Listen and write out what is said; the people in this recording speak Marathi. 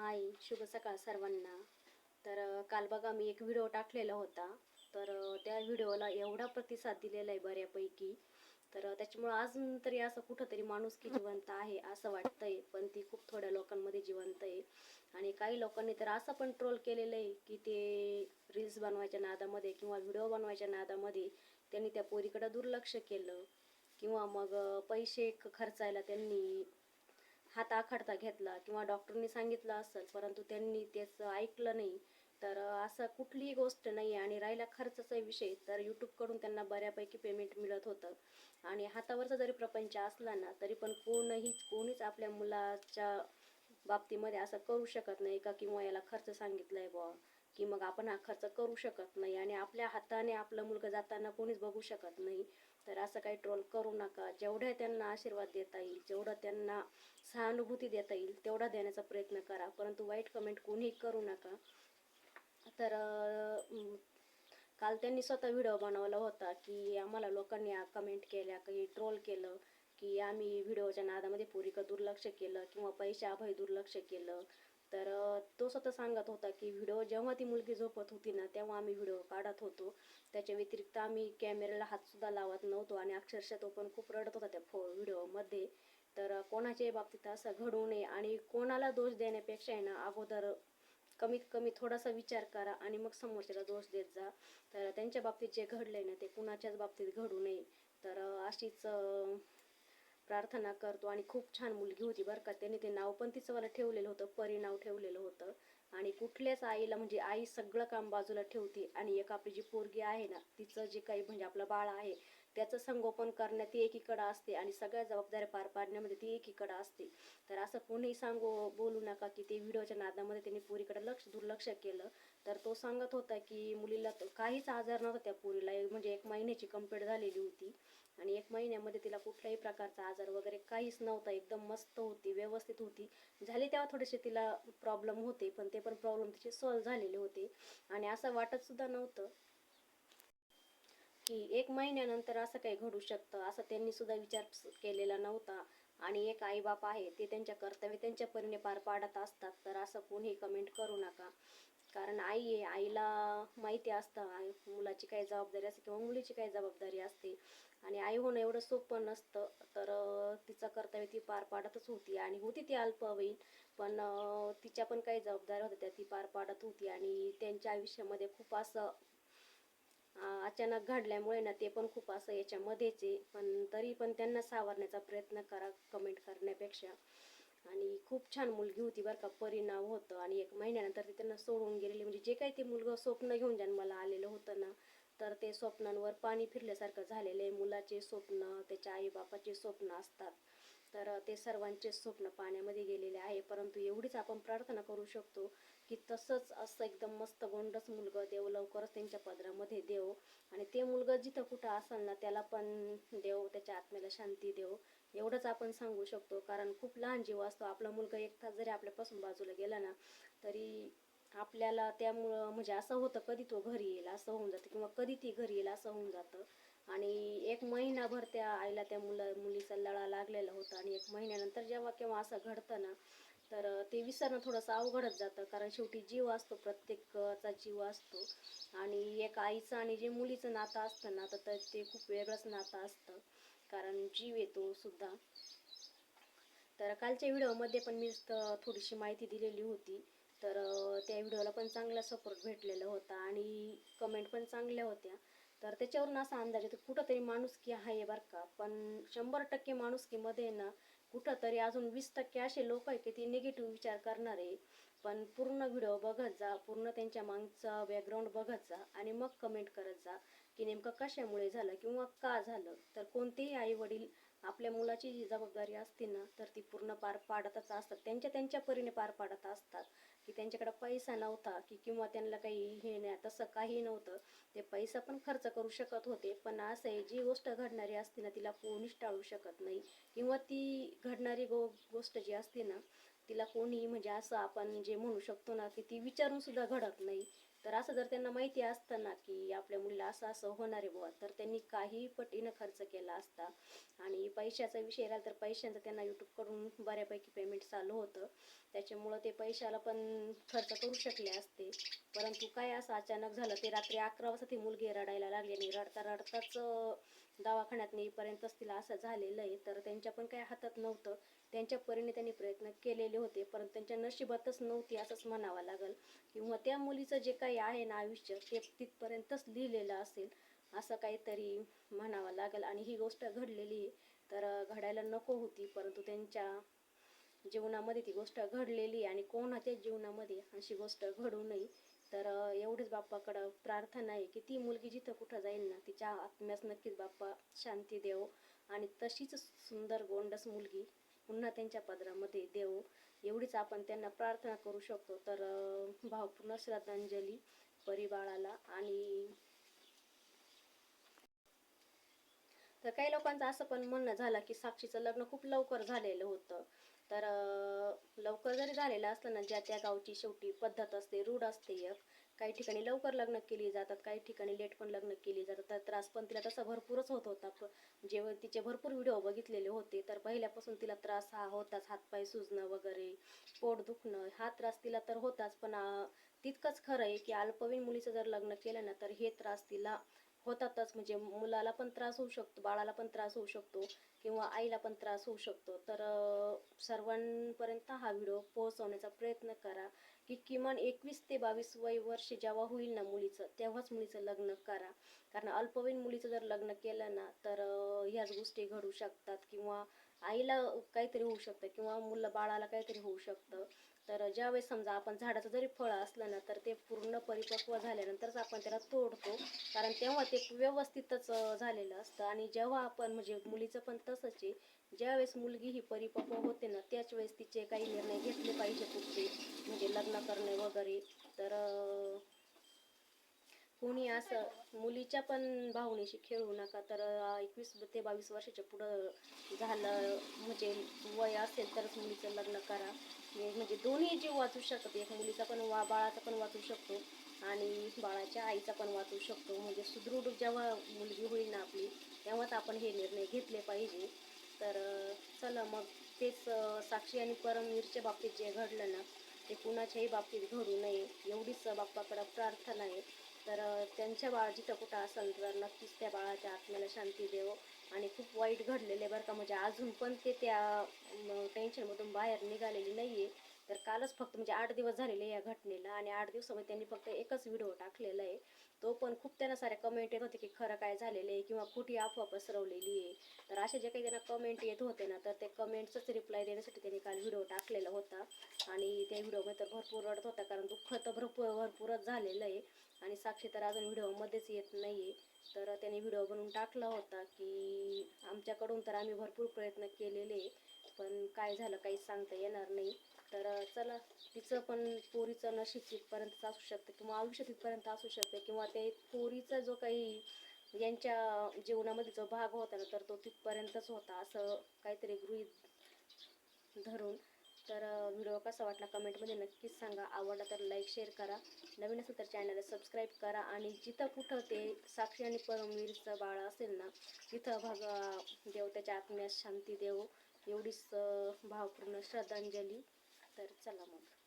हाय शुभ सकाळ सर्वांना. तर काल बघा मी एक व्हिडिओ टाकलेला होता. तर त्या व्हिडिओला एवढा प्रतिसाद दिलेला आहे बऱ्यापैकी. तर त्याच्यामुळं अजून तरी असं कुठंतरी माणूस की जिवंत आहे असं वाटतंय. पण ती खूप थोड्या लोकांमध्ये जिवंत आहे. आणि काही लोकांनी तर असं पण ट्रोल केलेलं आहे की ते रील्स बनवायच्या नादामध्ये किंवा व्हिडिओ बनवायच्या नादामध्ये त्यांनी त्या पोरीकडं दुर्लक्ष केलं. किंवा मग पैसे ख- खर्चायला त्यांनी हात आखडता घेतला किंवा डॉक्टरनी सांगितलं असेल परंतु त्यांनी त्याचं ऐकलं नाही. तर असं कुठलीही गोष्ट नाही आणि राहिला खर्चाचा विषय तर यूट्यूबकडून त्यांना बऱ्यापैकी पेमेंट मिळत होतं. आणि हातावरचा जरी प्रपंच असला ना तरी पण कोणही कोणीच आपल्या मुलाच्या बाबतीमध्ये असं करू शकत नाही का किंवा याला खर्च सांगितलाय बुवा की मग आपण हा खर्च करू शकत नाही. आणि आपल्या हाताने आपलं मुलगा जाताना कोणीच बघू शकत नाही. तर असं काही ट्रोल करू नका. जेवढ्या त्यांना आशीर्वाद देता येईल जेवढं त्यांना सहानुभूती देता येईल तेवढा देण्याचा प्रयत्न करा. परंतु वाईट कमेंट कोणीही करू नका. तर काल त्यांनी स्वतः व्हिडिओ बनवला होता की आम्हाला लोकांनी कमेंट केल्या काही ट्रोल केलं की आम्ही व्हिडिओच्या नादामध्ये पोरी दुर्लक्ष केलं किंवा पैशाअभावी दुर्लक्ष केलं. तर तो स्वतः सांगत होता की व्हिडिओ जेव्हा ती मुलगी झोपत होती ना तेव्हा आम्ही व्हिडिओ काढत होतो. त्याच्या व्यतिरिक्त आम्ही कॅमेऱ्याला हातसुद्धा लावत नव्हतो आणि अक्षरशः तो पण खूप रडत होता त्या फो व्हिडिओमध्ये. तर कोणाच्याही बाबतीत असं घडू नये आणि कोणाला दोष देण्यापेक्षा आहे ना अगोदर कमीत कमी थोडासा विचार करा आणि मग समोरच्याला दोष देत जा. तर त्यांच्या बाबतीत जे घडलंय ना ते कुणाच्याच बाबतीत घडू नये. तर अशीच प्रार्थना करतो आणि खूप छान मुलगी होती बरं का. त्यांनी ते नाव पण तिचं मला ठेवलेलं होतं परी नाव ठेवलेलं होतं. आणि कुठल्याच आईला म्हणजे आई सगळं काम बाजूला ठेवते आणि एक आपली जी पोरगी आहे ना तिचं जे काही म्हणजे आपलं बाळ आहे त्याचं संगोपन करण्यात ती एकीकडं असते आणि सगळ्या जबाबदाऱ्या पार पाडण्यामध्ये ती एकीकडं असते. तर असं कोणीही सांगू बोलू नका की ते व्हिडिओच्या नादामध्ये त्यांनी पोरीकडे लक्ष दुर्लक्ष केलं. तर तो सांगत होता की मुलीला काहीच आजार नव्हता त्या पोरीला एक- म्हणजे एक महिन्याची कंप्लीट झालेली होती. आणि एक महिन्यामध्ये तिला कुठल्याही प्रकारचा आजार वगैरे काहीच नव्हता एकदम मस्त होती व्यवस्थित होती. झाले तेव्हा थोडेसे तिला प्रॉब्लेम होते पण ते पण प्रॉब्लेम तिचे सॉल्व्ह झालेले होते. आणि असं वाटत सुद्धा नव्हतं की एक महिन्यानंतर असं काही घडू शकतं असं त्यांनी सुद्धा विचार केलेला नव्हता. आणि एक आई बाप आहे ते त्यांच्या कर्तव्य त्यांच्या परीने पार पाडत असतात तर असं कोणी कमेंट करू नका. कारण आई आहे आईला माहिती असतं आई मुलाची काय जबाबदारी असते किंवा मुलीची काय जबाबदारी असते. आणि आई होणं एवढं सोपं नसतं. तर तिचं कर्तव्य ती पार पाडतच होती आणि होती ती अल्पवयीन. पण तिच्या पण काही जबाबदाऱ्या होत्या त्या ती पार पाडत होती आणि त्यांच्या आयुष्यामध्ये खूप असं अचानक घडल्यामुळे ना ते पण खूप असं याच्यामध्येच आहे. पण तरी पण त्यांना सावरण्याचा प्रयत्न करा कमेंट करण्यापेक्षा. आणि खूप छान मुलगी होती बरं का परिणाम होतं. आणि एक महिन्यानंतर ती त्यांना सोडून गेलेली. म्हणजे जे काही ते मुलगं स्वप्न घेऊन जन्माला आलेलं होतं ना तर ते स्वप्नांवर पाणी फिरल्यासारखं झालेलं आहे. मुलाचे स्वप्न त्याच्या आईबापाचे स्वप्न असतात. तर ते सर्वांचे स्वप्न पाण्यामध्ये गेलेले आहे. परंतु एवढीच आपण प्रार्थना करू शकतो की तसंच असं एकदम मस्त गोंडस मुलगं देव लवकरच त्यांच्या पदरामध्ये देव. आणि ते मुलगं जिथं कुठं असेल ना त्याला पण देव त्याच्या आत्म्याला शांती देव. एवढंच आपण सांगू शकतो. कारण खूप लहान जीव असतो. आपला मुलगा एक तास जरी आपल्यापासून बाजूला गेला ना तरी आपल्याला त्यामुळं म्हणजे असं होतं कधी तो घरी येईल असं होऊन जातं किंवा कधी ती घरी येईल असं होऊन जातं. आणि एक महिनाभर त्या आईला त्या मुला मुलीचा लळा लागलेला होता आणि एक महिन्यानंतर जेव्हा केव्हा असं घडतं ना तर ते विसरणं थोडंसं अवघडच जातं. कारण शेवटी जीव असतो प्रत्येकाचा जीव असतो. आणि एक आईचं आणि जे मुलीचं नातं असतं ना तर ते ते खूप वेगळंच नातं असतं. कारण जीव येतो सुद्धा. तर कालच्या व्हिडिओमध्ये पण मी थोडीशी माहिती दिलेली होती. तर त्या व्हिडिओला पण चांगला सपोर्ट भेटलेला होता आणि कमेंट पण चांगल्या होत्या. तर त्याच्यावरून असा अंदाज येतो कुठंतरी माणुसकी आहे बरं का. पण शंभर टक्के माणुसकीमध्ये ना कुठंतरी अजून वीस टक्के असे लोक आहे की ते निगेटिव्ह विचार करणारे. पण पूर्ण व्हिडिओ बघत जा पूर्ण त्यांच्या मागचा बॅकग्राऊंड बघत जा आणि मग कमेंट करत जा की नेमकं कशामुळे झालं किंवा का झालं. तर कोणतेही आई वडील आपल्या मुलाची जी जबाबदारी असते ना तर ती पूर्ण पार पाडतच असतात. त्यांच्या त्यांच्या परीने पार पाडत असतात. की त्यांच्याकडे पैसा नव्हता की किंवा त्यांना काही हे नाही तसं काही नव्हतं. ते पैसा पण खर्च करू शकत होते पण असं आहे जी गोष्ट घडणारी असते ना तिला कोणीच टाळू शकत नाही. किंवा ती घडणारी गो गोष्ट जी असते ना तिला कोणी म्हणजे असं आपण जे म्हणू शकतो ना की ती विचारून सुद्धा घडत नाही. तर असं जर त्यांना माहिती असतं ना की आपल्या मुलीला असं असं होणार आहे बुवा तर त्यांनी काही पटीनं खर्च केला असता. आणि पैशाचा विषय राहिला तर पैशांचं त्यांना यूट्यूबकडून बऱ्यापैकी पेमेंट चालू होतं. त्याच्यामुळं ते पैशाला पण खर्च करू शकले असते. परंतु काय असं अचानक झालं ते रात्री अकरा वाजता ती मुलगी रडायला लागली आणि रडता रडताच दवाखान्यात नेईपर्यंतच तिला असं झालेलं आहे. तर त्यांच्या पण काही हातात नव्हतं. त्यांच्या परीने त्यांनी प्रयत्न केलेले होते परंतु त्यांच्या नशिबातच नव्हती असंच म्हणावं लागेल. किंवा त्या मुलीचं जे काही आहे ना आयुष्य ते तिथपर्यंतच लिहिलेलं असेल असं काहीतरी म्हणावं लागेल. आणि ही गोष्ट घडलेली आहे तर घडायला नको होती परंतु त्यांच्या जीवनामध्ये ती गोष्ट घडलेली आहे आणि कोणाच्या जीवनामध्ये अशी गोष्ट घडू नये. तर एवढीच बाप्पाकडं प्रार्थना आहे की ती मुलगी जिथं कुठं जाईल ना तिच्या आत्म्यास नक्कीच बाप्पा शांती देव. आणि तशीच सुंदर गोंडस मुलगी पुन्हा त्यांच्या पदरामध्ये देऊ. एवढीच आपण त्यांना प्रार्थना करू शकतो. तर भावपूर्ण श्रद्धांजली परिबाळाला आणि तर काही लोकांचं असं पण म्हणणं झालं की साक्षीचं लग्न खूप लवकर झालेलं होतं. तर लवकर जरी झालेलं असलं ना ज्या त्या गावची शेवटी पद्धत असते रूढ असते एक काही ठिकाणी लवकर लग्न केली जातात काही ठिकाणी लेट पण लग्न केली जातात तर त्रास पण तिला तसा भरपूरच होत होता. प- जेव्हा तिचे भरपूर व्हिडिओ बघितलेले होते तर पहिल्यापासून तिला त्रास हा होताच हातपाय सुजणं वगैरे पोट दुखणं हा त्रास तिला तर होताच पण तितकंच खरं आहे की अल्पवयीन मुलीचं जर लग्न केलं ना तर हे त्रास तिला होतातच. म्हणजे मुलाला पण त्रास होऊ शकतो बाळाला पण त्रास होऊ शकतो किंवा आईला पण त्रास होऊ शकतो. तर सर्वांपर्यंत हा व्हिडिओ पोहोचवण्याचा प्रयत्न करा की किमान एकवीस ते बावीस वय वर्ष जेव्हा होईल ना मुलीचं तेव्हाच मुलीचं लग्न करा. कारण अल्पवयीन मुलीचं जर लग्न केलं ना तर ह्याच गोष्टी घडू शकतात किंवा आईला काहीतरी होऊ शकतं किंवा मुलं बाळाला काहीतरी होऊ शकतं. तर ज्यावेळेस समजा आपण झाडाचं जरी फळ असलं ना तर ते पूर्ण परिपक्व झाल्यानंतरच आपण त्याला तोडतो. कारण तेव्हा ते व्यवस्थितच झालेलं असतं. आणि जेव्हा आपण म्हणजे मुलीचं पण तसंच आहे. ज्यावेळेस मुलगी ही परिपक्व होते ना त्याच वेळेस तिचे काही निर्णय घेतले पाहिजे पुढचे. म्हणजे लग्न करणे वगैरे. तर कुणी कोणी असं मुलीच्या पण भावनेशी खेळू नका. तर एकवीस ते बावीस वर्षाच्या पुढं झालं म्हणजे वय असेल तरच मुलीचं लग्न करा. म्हणजे दोन्ही जीव वाचू शकतात एक मुलीचा पण वा बाळाचा पण वाचू शकतो आणि बाळाच्या आईचा पण वाचू शकतो. म्हणजे सुदृढ जेव्हा मुलगी होईल ना आपली तेव्हाच आपण हे निर्णय घेतले पाहिजे. तर चला मग तेच साक्षी आणि परमवीरच्या बाबतीत जे घडलं ना ते कुणाच्याही बाबतीत घडू नये. एवढीच बाप्पाकडं प्रार्थना आहे. तर त्यांच्या बाळ जिथं कुठं असेल तर नक्कीच त्या बाळाच्या आत्म्याला शांती देव. आणि खूप वाईट घडलेलं आहे बरं का. म्हणजे अजून पण ते त्या टेन्शनमधून बाहेर निघालेली नाही आहे तर कालच फक्त म्हणजे आठ दिवस झालेले या घटनेला आणि आठ दिवसामध्ये त्यांनी फक्त एकच व्हिडिओ टाकलेला आहे. तो पण खूप त्यांना साऱ्या कमेंट येत होते की खरं काय झालेलं आहे किंवा कुठे अफवा पसरवलेली आहे. तर असे जे काही त्यांना कमेंट येत होते ना तर ते कमेंटचाच रिप्लाय देण्यासाठी त्यांनी काल व्हिडिओ टाकलेला होता. आणि त्या व्हिडिओमध्ये तर भरपूर रडत होता कारण दुःख तर भरपूर भरपूरच झालेलं आहे. आणि साक्षी तर अजून व्हिडिओमध्येच येत नाही आहे तर त्यांनी व्हिडिओ बनवून टाकला होता की आमच्याकडून तर आम्ही भरपूर प्रयत्न केलेले पण काय झालं काही सांगता येणार नाही. तर चला तिचं पण पोरीचं नशीब तिथपर्यंत असू शकतं किंवा आयुष्य तिथपर्यंत असू शकतं किंवा ते पोरीचा जो काही यांच्या जीवनामध्ये जो भाग होता ना तर तो तिथपर्यंतच होता असं काहीतरी गृहीत धरून. तर व्हिडिओ कसा वाटला कमेंटमध्ये नक्कीच सांगा. आवडला तर लाईक शेअर करा. नवीन असेल तर चॅनलला सबस्क्राईब करा आणि जिथं कुठं ते साक्षी आणि परमवीरचं बाळ असेल ना तिथं भाग देव त्याच्या आत्म्यास शांती देव. एवढीच भावपूर्ण श्रद्धांजली. तर चला मग